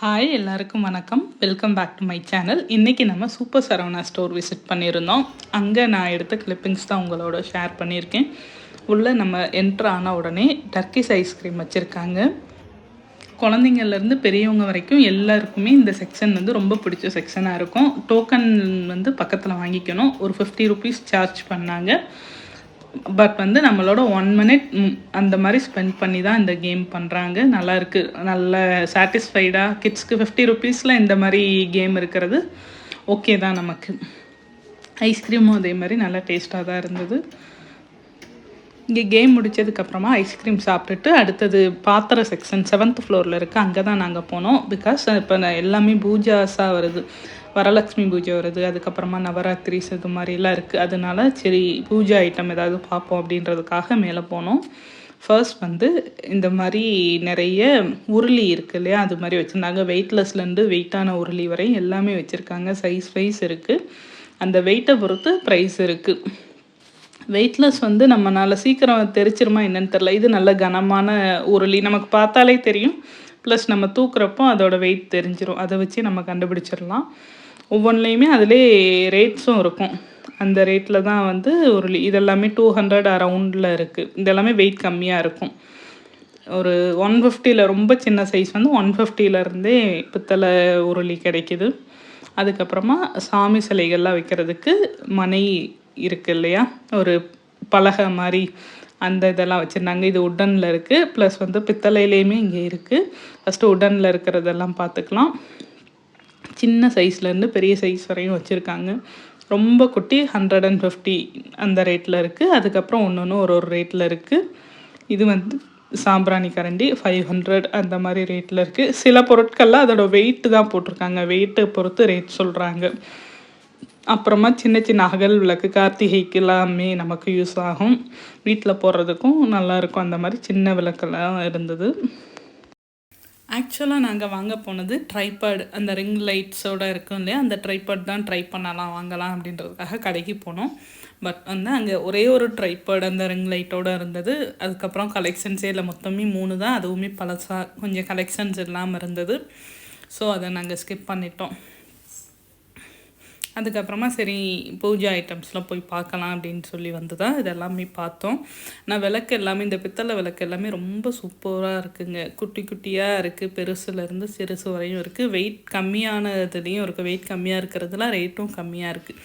Hi எல்லாருக்கும் வணக்கம். Welcome back to my channel இன்றைக்கி நம்ம சூப்பர் சரவணா ஸ்டோர் விசிட் பண்ணியிருந்தோம். அங்கே நான் எடுத்த கிளிப்பிங்ஸ் தான் உங்களோட ஷேர் பண்ணியிருக்கேன். உள்ளே நம்ம என்ட்ரு ஆன உடனே டர்க்கிஸ் ஐஸ்கிரீம் வச்சுருக்காங்க. குழந்தைங்கள்லேருந்து பெரியவங்க வரைக்கும் எல்லாருக்குமே இந்த செக்ஷன் வந்து ரொம்ப பிடிச்ச செக்ஷனாக இருக்கும். டோக்கன் வந்து பக்கத்தில் வாங்கிக்கணும். ஒரு ஃபிஃப்டி ருபீஸ் சார்ஜ் பண்ணாங்க. பட் வந்து நம்மளோட ஒன் மினிட் அந்த மாதிரி ஸ்பெண்ட் பண்ணி தான் இந்த கேம் பண்ணுறாங்க நல்லா இருக்குது நல்ல சாட்டிஸ்ஃபைடாக கிட்ஸ்க்கு ஃபிஃப்டி ருபீஸில் இந்த மாதிரி கேம் இருக்கிறது ஓகே தான் நமக்கு. ஐஸ்கிரீமும் அதே மாதிரி நல்லா டேஸ்ட்டாக தான் இருந்தது. இங்கே கேம் முடிச்சதுக்கப்புறமா ஐஸ்கிரீம் சாப்பிட்டுட்டு அடுத்தது பாத்திர செக்ஷன் செவன்த் ஃப்ளோரில் இருக்குது அங்கே தான் நாங்கள் போனோம். பிகாஸ் இப்போ எல்லாமே பூஜாஸாக வருது. வரலட்சுமி பூஜை வருது. அதுக்கப்புறமா நவராத்திரிஸ் இது மாதிரிலாம் இருக்குது அதனால சரி பூஜை ஐட்டம் ஏதாவது பார்ப்போம் அப்படின்றதுக்காக மேலே போனோம். ஃபர்ஸ்ட் வந்து இந்த மாதிரி நிறைய உருளி இருக்குது இல்லையா? அது மாதிரி வச்சுருந்தாங்க. வெயிட்லெஸ்லேருந்து வெயிட்டான உருளி வரை எல்லாமே வச்சுருக்காங்க. சைஸ் வைஸ் இருக்குது அந்த வெயிட்டை பொறுத்து ப்ரைஸ் இருக்குது வெயிட்லெஸ் வந்து நம்மளால் சீக்கிரம் தெரிச்சிருமா என்னன்னு தெரில இது நல்ல கனமான உருளி. நமக்கு பார்த்தாலே தெரியும். ப்ளஸ் நம்ம தூக்குறப்போ அதோட வெயிட் தெரிஞ்சிடும் அதை வச்சு நம்ம கண்டுபிடிச்சிடலாம். ஒவ்வொன்றுலேயுமே அதிலே ரேட்ஸும் இருக்கும். அந்த ரேட்டில் தான் வந்து உருளி. இதெல்லாமே டூ ஹண்ட்ரட் அரவுண்டில் இருக்குது இதெல்லாமே வெயிட் கம்மியாக இருக்கும். ஒரு ஒன் ஃபிஃப்டியில் ரொம்ப சின்ன சைஸ் வந்து ஒன் ஃபிஃப்டியிலருந்தே பித்தளை உருளி கிடைக்கிது. அதுக்கப்புறமா சாமி சிலைகள்லாம் வைக்கிறதுக்கு மனை இருக்குது இல்லையா? ஒரு பலகை மாதிரி அந்த இதெல்லாம் வச்சுருந்தாங்க. இது உடனில் இருக்குது ப்ளஸ் வந்து பித்தளையிலையுமே இங்கே இருக்குது ஃபஸ்ட்டு உடனில் இருக்கிறதெல்லாம் பார்த்துக்கலாம். சின்ன சைஸ்லேருந்து பெரிய சைஸ் வரையும் வச்சுருக்காங்க. ரொம்ப குட்டி ஹண்ட்ரட் அண்ட் ஃபிஃப்டி அந்த ரேட்டில் இருக்குது அதுக்கப்புறம் ஒன்று ஒன்று ஒரு ஒரு ரேட்டில் இருக்குது இது வந்து சாம்பிராணி கரண்டி ஃபைவ் ஹண்ட்ரட் அந்த மாதிரி ரேட்டில் இருக்குது சில பொருட்கள்லாம் அதோட வெயிட்டு தான் போட்டிருக்காங்க. வெயிட்டை பொறுத்து ரேட் சொல்கிறாங்க அப்புறமா சின்ன சின்ன அகல் விளக்கு கார்த்திகைக்கு எல்லாமே நமக்கு யூஸ் ஆகும். வீட்டில் போடுறதுக்கும் நல்லாயிருக்கும் அந்த மாதிரி சின்ன விளக்கெல்லாம் இருந்தது. ஆக்சுவலாக நாங்கள் வாங்க போனது ட்ரைபேட் அந்த ரிங் லைட்ஸோட இருக்கும் இல்லையா? அந்த ட்ரைபேட் தான் ட்ரை பண்ணலாம் வாங்கலாம் அப்படின்றதுக்காக கடைக்கு போனோம். பட் வந்து அங்கே ஒரே ஒரு ட்ரைபேட் அந்த ரிங் லைட்டோடு இருந்தது. அதுக்கப்புறம் கலெக்ஷன்ஸே இல்லை மொத்தமே மூணு தான். அதுவுமே பழசாக கொஞ்சம் கலெக்ஷன்ஸ் இல்லாமல் இருந்தது. ஸோ அதை நாங்கள் ஸ்கிப் பண்ணிட்டோம். அதுக்கப்புறமா சரி பூஜை ஐட்டம்ஸ்லாம் போய் பார்க்கலாம் அப்படின்னு சொல்லி வந்து தான் இதெல்லாமே பார்த்தோம். நான் விளக்கு எல்லாமே இந்த பித்தளை விளக்கு எல்லாமே ரொம்ப சூப்பராக இருக்குங்க. குட்டி குட்டியாக இருக்குது பெருசுலேருந்து சிறுசு வரையும் இருக்குது வெயிட் கம்மியானதுலேயும் இருக்குது வெயிட் கம்மியாக இருக்கிறதுலாம் ரேட்டும் கம்மியாக இருக்குது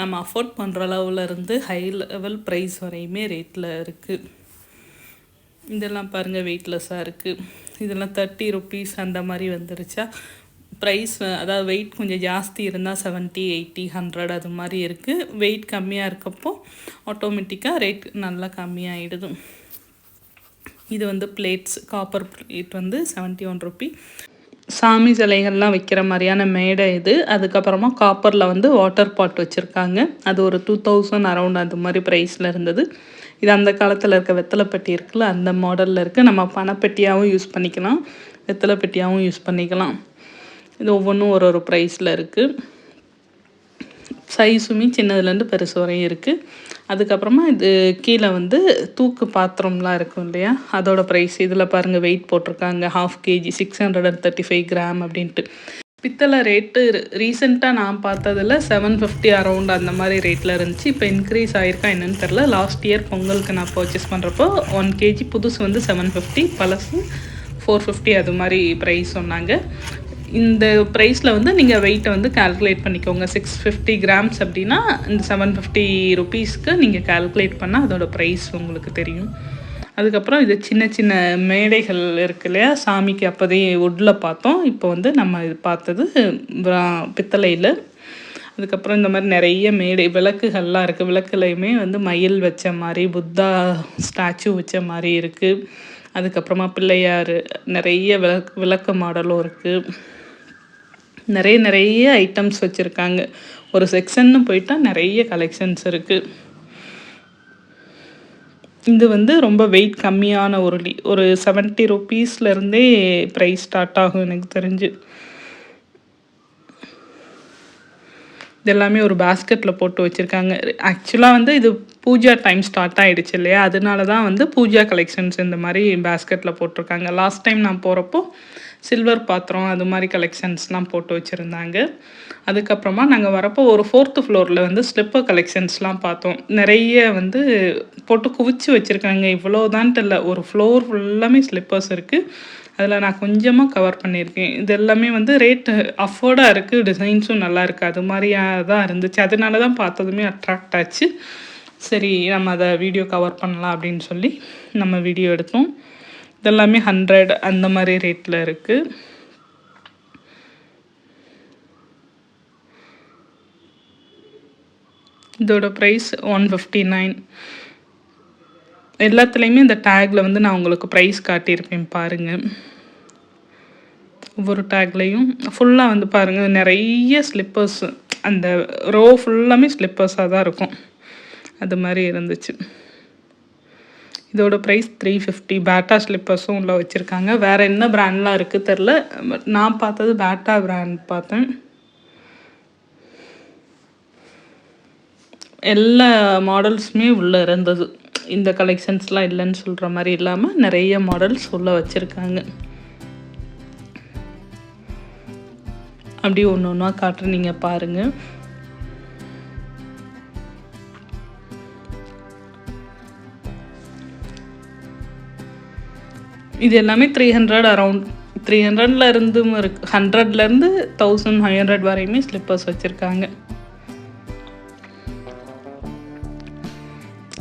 நம்ம அஃபோர்ட் பண்ணுற அளவில் இருந்து ஹை லெவல் ப்ரைஸ் வரையுமே ரேட்டில் இருக்குது இதெல்லாம் பாருங்கள் வெயிட்லெஸ்ஸாக இருக்குது இதெல்லாம் தேர்ட்டி ருப்பீஸ் அந்த மாதிரி வந்துருச்சா? ப்ரைஸ் அதாவது வெயிட் கொஞ்சம் ஜாஸ்தி இருந்தால் செவன்ட்டி எயிட்டி ஹண்ட்ரட் அது மாதிரி இருக்குது வெயிட் கம்மியாக இருக்கப்போ ஆட்டோமேட்டிக்காக ரேட் நல்லா கம்மியாகிடுது இது வந்து பிளேட்ஸ் காப்பர் பிளேட் வந்து செவன்ட்டி ஒன் ருப்பி சாமி சிலைகள்லாம் வைக்கிற மாதிரியான மேடை இது. அதுக்கப்புறமா காப்பரில் வந்து வாட்டர் பாட் வச்சுருக்காங்க. அது ஒரு டூ தௌசண்ட் அரௌண்ட் அந்த மாதிரி ப்ரைஸில் இருந்தது. இது அந்த காலத்தில் இருக்க வெத்தலைப்பட்டி இருக்குல்ல அந்த மாடலில் இருக்குது நம்ம பணப்பெட்டியாகவும் யூஸ் பண்ணிக்கலாம். வெத்தலைப்பெட்டியாகவும் யூஸ் பண்ணிக்கலாம். இது ஒவ்வொன்றும் ஒரு ஒரு ப்ரைஸில் இருக்குது சைஸுமே சின்னதுலேருந்து பெருசு வரையும் இருக்குது அதுக்கப்புறமா இது கீழே வந்து தூக்கு பாத்திரம்லாம் இருக்கும் இல்லையா? அதோட ப்ரைஸ் இதில் பாருங்கள் வெயிட் போட்டிருக்காங்க. Half KG six hundred and thirty five gram அப்படின்ட்டு. பித்தளை ரேட்டு ரீசெண்டாக நான் பார்த்ததில் செவன் ஃபிஃப்டி அரௌண்ட் அந்த மாதிரி ரேட்டில் இருந்துச்சு. இப்போ இன்க்ரீஸ் ஆகிருக்கா என்னென்னு தெரில லாஸ்ட் இயர் பொங்கலுக்கு நான் பர்ச்சேஸ் பண்ணுறப்போ ஒன் கேஜி புதுசு வந்து செவன் ஃபிஃப்டி பழசு ஃபோர் ஃபிஃப்டி அது மாதிரி ப்ரைஸ் சொன்னாங்க. இந்த ப்ரைஸில் வந்து நீங்கள் வெயிட்டை வந்து கால்குலேட் பண்ணிக்கோங்க. சிக்ஸ் ஃபிஃப்டி கிராம்ஸ் அப்படின்னா இந்த செவன் ஃபிஃப்டி ருபீஸ்க்கு நீங்கள் கால்குலேட் பண்ணால் அதோடய ப்ரைஸ் உங்களுக்கு தெரியும். அதுக்கப்புறம் இது சின்ன சின்ன மேடைகள் இருக்கு இல்லையா? சாமிக்கு அப்போதே உட்டில் பார்த்தோம். இப்போ வந்து நம்ம இது பார்த்தது பித்தளையில். அதுக்கப்புறம் இந்த மாதிரி நிறைய மேடை விளக்குகள்லாம் இருக்குது விளக்குலையுமே வந்து மயில் வச்ச மாதிரி புத்தா ஸ்டாச்சு வச்ச மாதிரி இருக்குது அதுக்கப்புறமா பிள்ளையார் நிறைய விளக்கு விளக்கு மாடலும் இருக்குது நிறைய நிறைய ஐட்டம்ஸ் வச்சுருக்காங்க. ஒரு செக்ஷன்னு போயிட்டால் நிறைய கலெக்ஷன்ஸ் இருக்குது இது வந்து ரொம்ப வெயிட் கம்மியான உருளி. ஒரு செவன்ட்டி ருபீஸ்லேருந்தே ப்ரைஸ் ஸ்டார்ட் ஆகும் எனக்கு தெரிஞ்சு. இது எல்லாமே ஒரு பேஸ்கெட்டில் போட்டு வச்சுருக்காங்க. ஆக்சுவலாக வந்து இது பூஜா டைம் ஸ்டார்ட் ஆகிடுச்சு இல்லையா? அதனால தான் வந்து பூஜா கலெக்ஷன்ஸ் இந்த மாதிரி பேஸ்கெட்டில் போட்டிருக்காங்க. லாஸ்ட் டைம் நான் போகிறப்போ சில்வர் பாத்திரம் அது மாதிரி கலெக்ஷன்ஸ்லாம் போட்டு வச்சுருந்தாங்க. அதுக்கப்புறமா நாங்கள் வரப்போ ஒரு ஃபோர்த்து ஃப்ளோரில் வந்து ஸ்லிப்பர் கலெக்ஷன்ஸ்லாம் பார்த்தோம். நிறைய வந்து போட்டு குவிச்சு வச்சுருக்காங்க. இவ்வளோதான்ட்டு இல்லை ஒரு ஃப்ளோர் ஃபுல்லாமே ஸ்லிப்பர்ஸ் இருக்குது அதில் நான் கொஞ்சமாக கவர் பண்ணியிருக்கேன். இது எல்லாமே வந்து ரேட்டு அஃபோர்டாக இருக்குது டிசைன்ஸும் நல்லா இருக்குது அது மாதிரியாக தான் இருந்துச்சு. அதனால தான் பார்த்ததுமே அட்ராக்ட் ஆச்சு. சரி நம்ம அதை வீடியோ கவர் பண்ணலாம் அப்படின்னு சொல்லி நம்ம வீடியோ எடுத்தோம். இதெல்லாமே ஹண்ட்ரட் அந்த மாதிரி ரேட்டில் இருக்குது இதோட ப்ரைஸ் ஒன் ஃபிஃப்டி நைன் எல்லாத்துலேயுமே இந்த டேக்கில் வந்து நான் உங்களுக்கு ப்ரைஸ் காட்டியிருப்பேன் பாருங்கள் ஒவ்வொரு டேக்லேயும் ஃபுல்லாக வந்து பாருங்கள் நிறைய ஸ்லிப்பர்ஸ் அந்த ரோ ஃபுல்லாமே ஸ்லிப்பர்ஸாக தான் இருக்கும். அது மாதிரி இருந்துச்சு. இதோட ப்ரைஸ் த்ரீ ஃபிஃப்டி பேட்டா ஸ்லிப்பர்ஸும் உள்ளே வச்சுருக்காங்க. வேறு என்ன ப்ராண்ட்லாம் இருக்குது தெரில. பட் நான் பார்த்தது பேட்டா ப்ராண்ட் பார்த்தேன். எல்லா மாடல்ஸுமே உள்ளே இருந்தது. இந்த கலெக்ஷன்ஸ்லாம் இல்லைன்னு சொல்கிற மாதிரி இல்லாமல் நிறைய மாடல்ஸ் உள்ளே வச்சுருக்காங்க. அப்படியே ஒன்று ஒன்றா காட்டுறேன் நீங்கள் பாருங்கள் இது எல்லாமே த்ரீ ஹண்ட்ரட் அரவுண்ட் த்ரீ ஹண்ட்ரட்ல இருந்தும் இருக்கு. ஹண்ட்ரட்லேருந்து தௌசண்ட் ஃபைவ் ஹண்ட்ரட் வரையுமே ஸ்லிப்பர்ஸ் வச்சுருக்காங்க.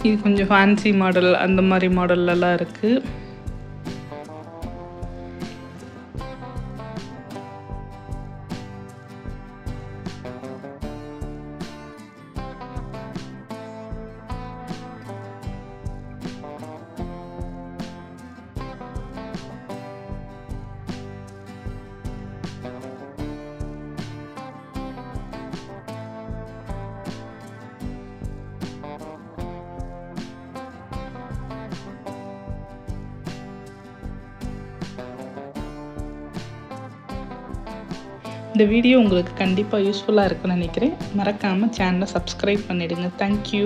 இது கொஞ்சம் ஃபேன்சி மாடல் அந்த மாதிரி மாடல்லலாம் இருக்குது இந்த வீடியோ உங்களுக்கு கண்டிப்பாக யூஸ்ஃபுல்லாக இருக்குன்னு நினைக்கிறேன். மறக்காமல் சேனலை சப்ஸ்கிரைப் பண்ணிவிடுங்க தேங்க்யூ